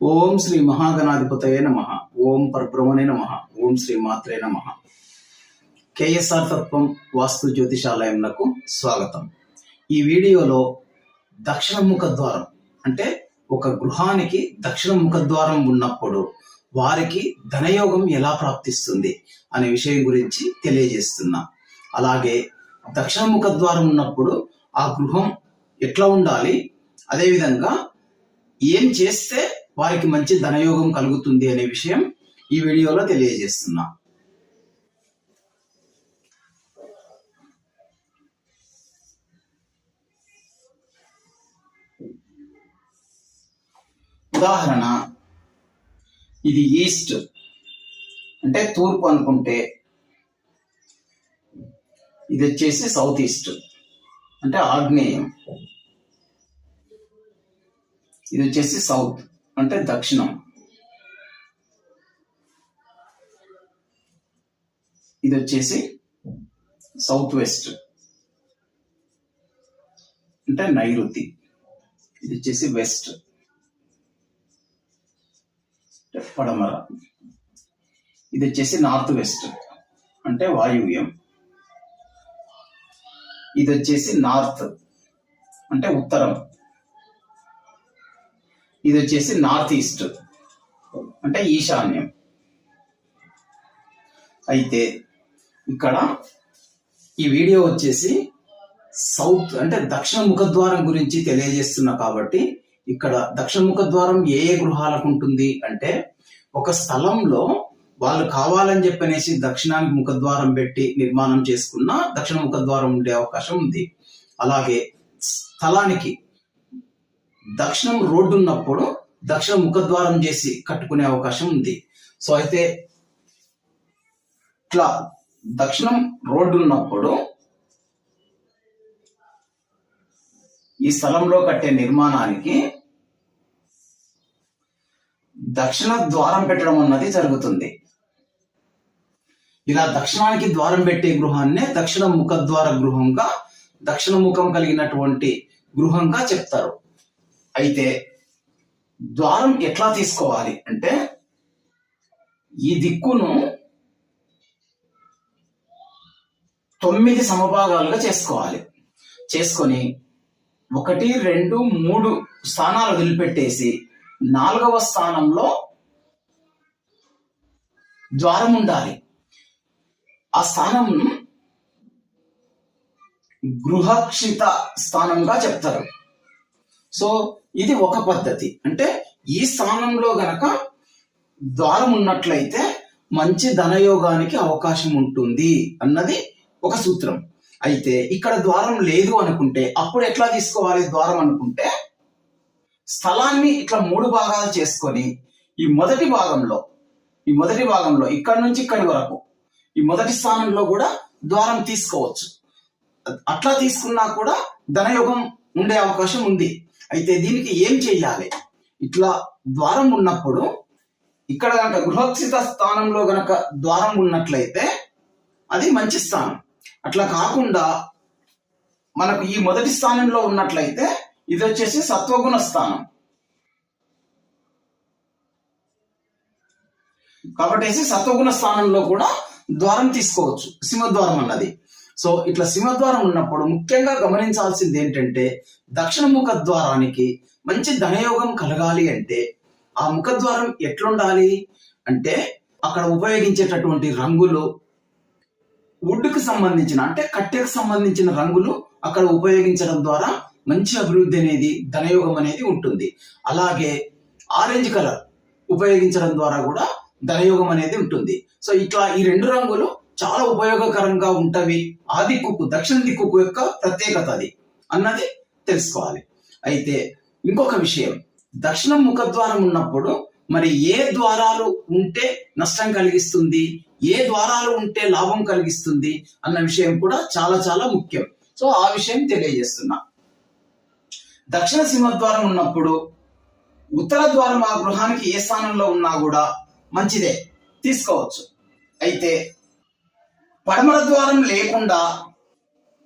ఓం శ్రీ మహాగణాధిపతయ నమ. ఓం పరబ్రహ్మణే నమ. ఓం శ్రీ మాత్రే నమ. కేఎస్ఆర్ తత్వం వాస్తు జ్యోతిషాలయంలకు స్వాగతం. ఈ వీడియోలో దక్షిణ ముఖ ద్వారం అంటే ఒక గృహానికి దక్షిణ ముఖ ద్వారం ఉన్నప్పుడు వారికి ధనయోగం ఎలా ప్రాప్తిస్తుంది అనే విషయం గురించి తెలియజేస్తున్నా. అలాగే దక్షిణ ముఖ ద్వారం ఉన్నప్పుడు ఆ గృహం ఎట్లా ఉండాలి? అదేవిధంగా ఏం చేస్తే వారికి మంచి ధనయోగం కలుగుతుంది అనే విషయం ఈ వీడియోలో తెలియజేస్తున్నా. ఉదాహరణ ఇది ఈస్ట్ అంటే తూర్పు అనుకుంటే ఇది వచ్చేసి సౌత్ ఈస్ట్ అంటే ఆగ్నేయం. ఇది వచ్చేసి సౌత్. అంటే దక్షిణం. ఇది వచ్చేసి సౌత్ వెస్ట్ అంటే నైరుతి. ఇది వచ్చేసి వెస్ట్ అంటే పడమర. ఇది వచ్చేసి నార్త్ వెస్ట్ అంటే వాయువ్యం. ఇది వచ్చేసి నార్త్ అంటే ఉత్తరం. ఇది వచ్చేసి నార్త్ ఈస్ట్. అంటే ఈశాన్యం. అయితే ఇక్కడ ఈ వీడియో వచ్చేసి సౌత్ అంటే దక్షిణ ముఖద్వారం గురించి తెలియజేస్తున్నా కాబట్టి ఇక్కడ దక్షిణ ముఖద్వారం ఏ ఏ గృహాలకు ఉంటుంది అంటే ఒక స్థలంలో వాళ్ళు కావాలని చెప్పనేసి దక్షిణానికి ముఖద్వారం పెట్టి నిర్మాణం చేసుకున్న దక్షిణ ముఖద్వారం ఉండే అవకాశం ఉంది. అలాగే స్థలానికి దక్షిణం రోడ్డు ఉన్నప్పుడు దక్షిణ ముఖద్వారం చేసి కట్టుకునే అవకాశం ఉంది. సో అయితే ఇట్లా దక్షిణం రోడ్డు ఉన్నప్పుడు ఈ స్థలంలో కట్టే నిర్మాణానికి దక్షిణ ద్వారం పెట్టడం అన్నది జరుగుతుంది. ఇలా దక్షిణానికి ద్వారం పెట్టే గృహాన్నే దక్షిణ ముఖద్వార గృహంగా దక్షిణ ముఖం కలిగినటువంటి గృహంగా చెప్తారు. అయితే ద్వారం ఎట్లా తీసుకోవాలి అంటే ఈ దిక్కును తొమ్మిది సమభాగాలుగా చేసుకోవాలి. చేసుకొని ఒకటి రెండు మూడు స్థానాలు వదిలిపెట్టేసి నాలుగవ స్థానంలో ద్వారం ఉండాలి. ఆ స్థానం గృహక్షిత స్థానంగా చెప్తారు. సో ఇది ఒక పద్ధతి. అంటే ఈ స్థానంలో గనక ద్వారం ఉన్నట్లయితే మంచి ధనయోగానికి అవకాశం ఉంటుంది అన్నది ఒక సూత్రం. అయితే ఇక్కడ ద్వారం లేదు అనుకుంటే అప్పుడు ఎట్లా తీసుకోవాలి ద్వారం అనుకుంటే స్థలాన్ని ఇట్లా మూడు భాగాలు చేసుకొని ఈ మొదటి భాగంలో ఈ మొదటి భాగంలో ఇక్కడ నుంచి ఇక్కడి వరకు ఈ మొదటి స్థానంలో కూడా ద్వారం తీసుకోవచ్చు. అట్లా తీసుకున్నా కూడా ధనయోగం ఉండే అవకాశం ఉంది. అయితే దీనికి ఏం చెయ్యాలి? ఇట్లా ద్వారం ఉన్నప్పుడు ఇక్కడ కనుక గృహక్షిత స్థానంలో గనక ద్వారం ఉన్నట్లయితే అది మంచి స్థానం. అట్లా కాకుండా మనకు ఈ మొదటి స్థానంలో ఉన్నట్లయితే ఇది వచ్చేసి సత్వగుణ స్థానం. కాబట్టి సత్వగుణ స్థానంలో కూడా ద్వారం తీసుకోవచ్చు. సింహద్వారం అన్నది. సో ఇట్లా సింహద్వారం ఉన్నప్పుడు ముఖ్యంగా గమనించాల్సింది ఏంటంటే దక్షిణ ముఖ ద్వారానికి మంచి ధనయోగం కలగాలి అంటే ఆ ముఖద్వారం ఎట్లుండాలి? అంటే అక్కడ ఉపయోగించేటటువంటి రంగులు వుడ్కి సంబంధించిన అంటే కట్టెకు సంబంధించిన రంగులు అక్కడ ఉపయోగించడం ద్వారా మంచి అభివృద్ధి అనేది ధనయోగం అనేది ఉంటుంది. అలాగే ఆరెంజ్ కలర్ ఉపయోగించడం ద్వారా కూడా ధనయోగం అనేది ఉంటుంది. సో ఇట్లా ఈ రెండు రంగులు చాలా ఉపయోగకరంగా ఉంటవి. ఆ దిక్కుకు దక్షిణ దిక్కుకు యొక్క ప్రత్యేకత అది. అన్నది తెలుసుకోవాలి. అయితే ఇంకొక విషయం. దక్షిణ ముఖద్వారం ఉన్నప్పుడు మరి ఏ ద్వారాలు ఉంటే నష్టం కలిగిస్తుంది? ఏ ద్వారాలు ఉంటే లాభం కలిగిస్తుంది? అన్న విషయం కూడా చాలా చాలా ముఖ్యం. సో ఆ విషయం తెలియజేస్తున్నా. దక్షిణ సింహద్వారం ఉన్నప్పుడు ఉత్తర ద్వారం ఆ గృహానికి ఏ స్థానంలో ఉన్నా కూడా మంచిదే. తీసుకోవచ్చు. అయితే పడమర ద్వారం లేకుండా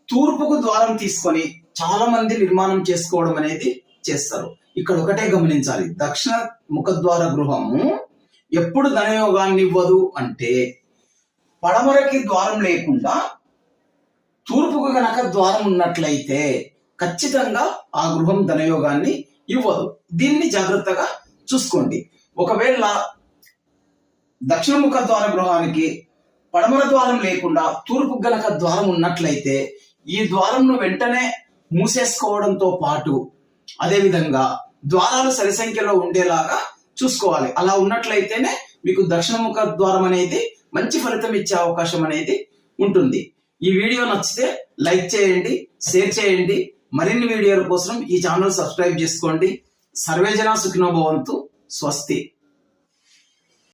తూర్పుకు ద్వారం తీసుకొని చాలా మంది నిర్మాణం చేసుకోవడం అనేది చేస్తారు. ఇక్కడ ఒకటే గమనించాలి. దక్షిణ ముఖద్వార గృహము ఎప్పుడు ధనయోగాన్ని ఇవ్వదు అంటే పడమరకి ద్వారం లేకుండా తూర్పుకు గనక ద్వారం ఉన్నట్లయితే ఖచ్చితంగా ఆ గృహం ధనయోగాన్ని ఇవ్వదు. దీన్ని జాగ్రత్తగా చూసుకోండి. ఒకవేళ దక్షిణ ముఖ ద్వార గృహానికి పడమర ద్వారం లేకుండా తూర్పు గనక ద్వారం ఉన్నట్లయితే ఈ ద్వారంను వెంటనే మూసేసుకోవడంతో పాటు అదేవిధంగా ద్వారాలు సరి సంఖ్యలో ఉండేలాగా చూసుకోవాలి. అలా ఉన్నట్లయితేనే మీకు దక్షిణముఖ ద్వారం అనేది మంచి ఫలితం ఇచ్చే అవకాశం అనేది ఉంటుంది. ఈ వీడియో నచ్చితే లైక్ చేయండి షేర్ చేయండి. మరిన్ని వీడియోల కోసం ఈ ఛానల్ సబ్స్క్రైబ్ చేసుకోండి. సర్వేజన సుఖినోభవంతు స్వస్తి.